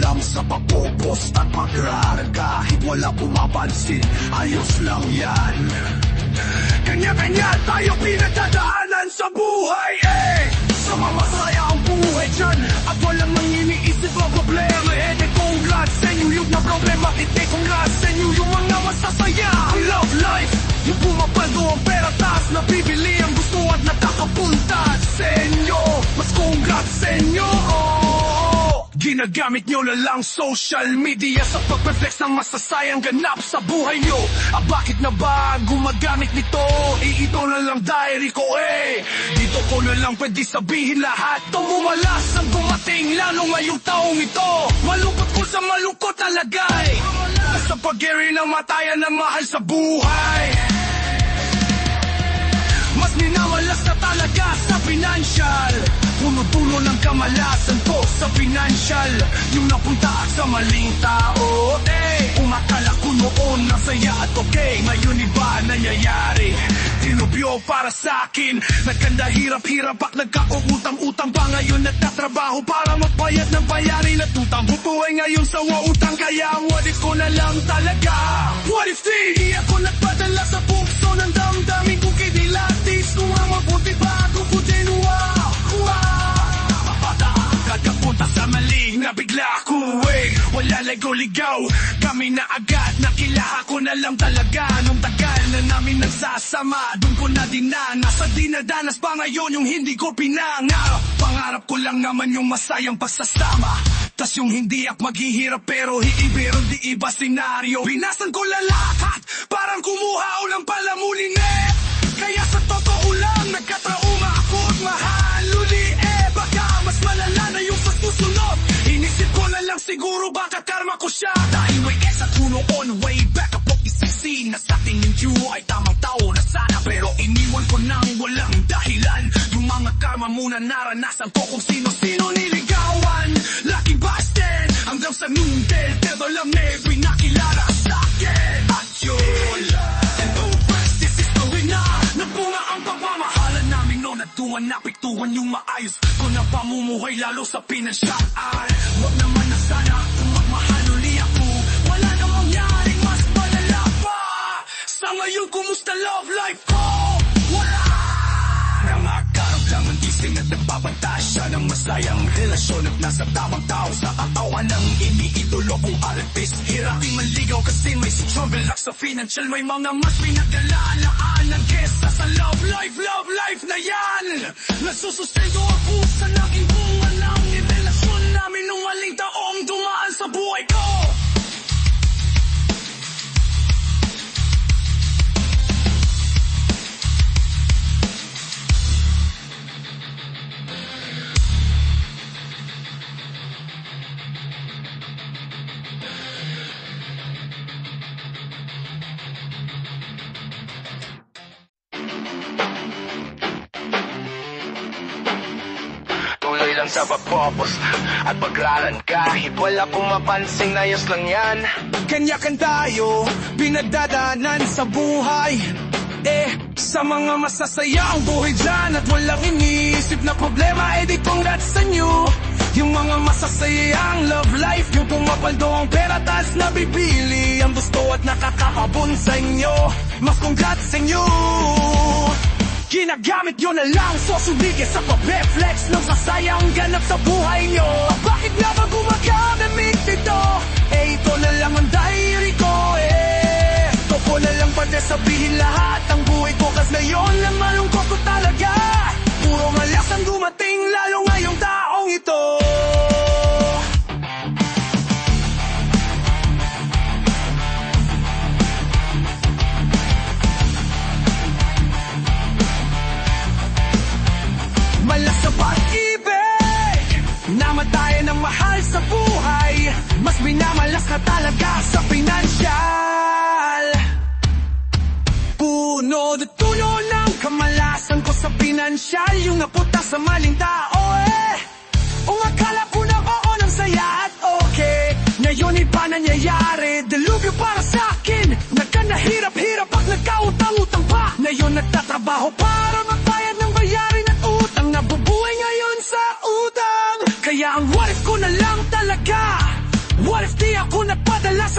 Lang sa pagpopost at mag-aaral kahit wala pumapansin Ayos lang yan. Kanya-kanya tayo pinagdadaanan sa buhay eh! Sama masaya ang buhay dyan At walang mang iniisip ang problema. Eh congrats sa inyo yung na problema Hindi congrats sa inyo yung mga masasaya ang pera taas na bibili ang gusto at nakakapunta sa inyo. Mas congrats sa inyo. Ginagamit nyo na lang social media sa pagpeflex ng masasayang ganap sa buhay nyo. Ah bakit na ba gumagamit nito? Eh ito na lang diary ko eh. Dito ko na lang pwede sabihin lahat. Tumumalas ang dumating lalo ngayong taong ito. Malungkot ko sa malungkot na lagay. Sa pag-iri ng matayan na mahal sa buhay mas minamalas na talaga sa financial. Puno-puno ng kamalasan ko sa financial. Yung napunta sa maling tao eh. Umakala ko noon na saya at okay. Ngayon iba nangyayari. Tinubyo para sa akin. Nagkanda hirap-hirap at nagkautang-utang pa Ngayon nagtatrabaho para magbayad ng bayari Natutang bubuhay ngayon sa wautang Kaya if ko na lang talaga What if di? Ako nagpadala sa puso ng damdamin ko kay Dilatis Kung ang mabuti bago ko tinua Kakapunta sa mali na bigla ako eh. Wala ligaw-ligaw Kami na agad. Nakilaha ko na lang talaga Nung tagal na namin nagsasama. Doon ko na dinana Sa dinadanas pa ngayon yung hindi ko pinanga Pangarap ko lang naman yung masayang pagsasama Tas yung hindi ako maghihirap pero hiibiro di iba senaryo. Binasan ko lalakat Parang kumuha o ng palamulin eh Kaya sa totoo lang Nagkatrauma ako at mahal uli. Eh Baka mas malala na yung sa susunod. Inisip ko na lang siguro baka karma ko siya. Dahil may S at noon way back Ako isisi na sa tingin ko ay tamang tao na sana. Pero iniwan ko nang walang dahilan. Yung mga karma muna naranasan ko Kung sino-sino. niligawan sa noodle Pero lang never nakilala sa akin. At yun And no rest, this is the na Nagbunga ang pagmamahalan namin noon At tuwan napiktuhan yung maayos. Ko na pamumuhay lalo sa pinansyal Huwag naman na sana kung magmahal uli ako. Wala namang yaring mas malala pa. Sa ngayon kumusta love life ng masayang relasyon at nasa tamang tao sa katawan ng iniidolo kong artist. Hiraping maligaw kasi may si trouble luck sa financial May mga mas pinagdalaalaan kesa sa love life, love life na yan. Nagsusustento ako sa naging bunga ng relasyon namin nung maling taong dumaan sa buhay ko lang sa pagpopos at pagralan kahit wala pumapansing ayos lang yan. Kanya-kan tayo, pinagdadaanan sa buhay. Eh, sa mga masasaya ang buhay dyan At walang iniisip na problema Eh di congrats sa inyo. Yung mga masasayang love life Yung pumapaldo ang pera Tas nabibili ang gusto at nakakakabon sa inyo. Mas congrats sa inyo Ginagamit nyo na lang Susubigay sa pag-reflex. Ng sasayang ganap sa buhay nyo. Bakit ba gumagamit nakatalaga sa pinansyal. Puno de tuno ng kamalasan ko sa pinansyal. Yung napunta sa maling tao eh. Ang akala ko na oo ng saya at okay. Ngayon iba nangyayari, delubyo para sa akin. Nagka nahirap-hirap at nagkautang-utang pa. Ngayon nagtatrabaho para mag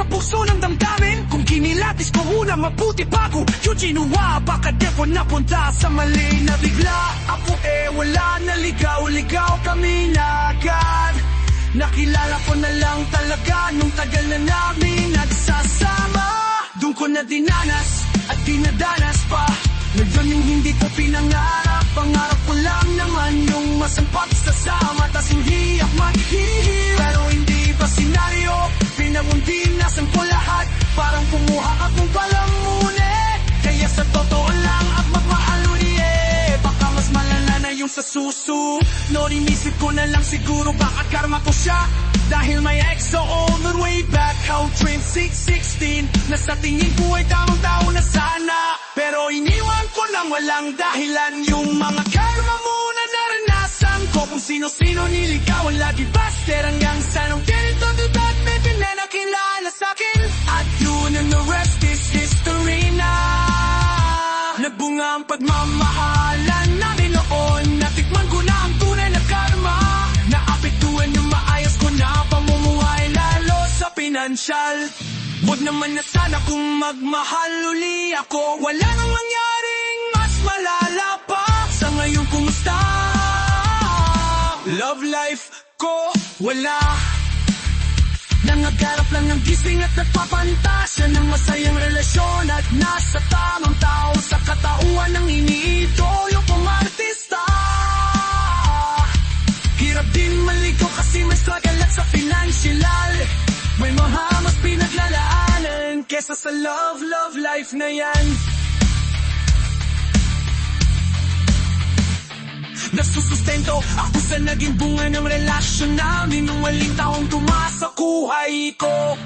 nagkaw tukso ng damdamin. Kung kinilatis ko una mabuti bago. Yung ginawa baka defo napunta sa mali na bigla. Ako eh wala naligaw Ligaw kami na agad. Nakilala ko na lang talaga Nung tagal na namin nagsasama. Doon ko na dinanas at dinadanas pa. Ngayon yung hindi ko pinangarap. Pangarap ko lang naman yung masampak sa sama. Tas hindi ako maghihirap sa suso No, inisip ko na lang siguro baka karma ko siya. Dahil may ex so all the way back. How dream 616 Na sa tingin ko ay tamang tao na sana. Pero iniwan ko lang walang dahilan. Yung mga karma mo na naranasan ko. Kung sino-sino niligawan lagi baster Hanggang sa nung ganito dudat May pinanakilala sa'kin At yun and the rest is history na. Nagbunga ang pagmamahalan pinansyal Huwag naman na sana kung magmahal uli ako. Wala nang nangyaring mas malala pa. Sa ngayon kumusta? Love life ko wala. Nangagarap lang ng gising at nagpapantasya ng masayang relasyon At nasa tamang tao. Sa katauhan ng iniidolo kong artista. Hirap din maligo kasi may struggle kesa sa love, love life na yan Nasusustento ako sa naging bunga ng relasyon namin. Nung waling taong tumaas sa kuhay ko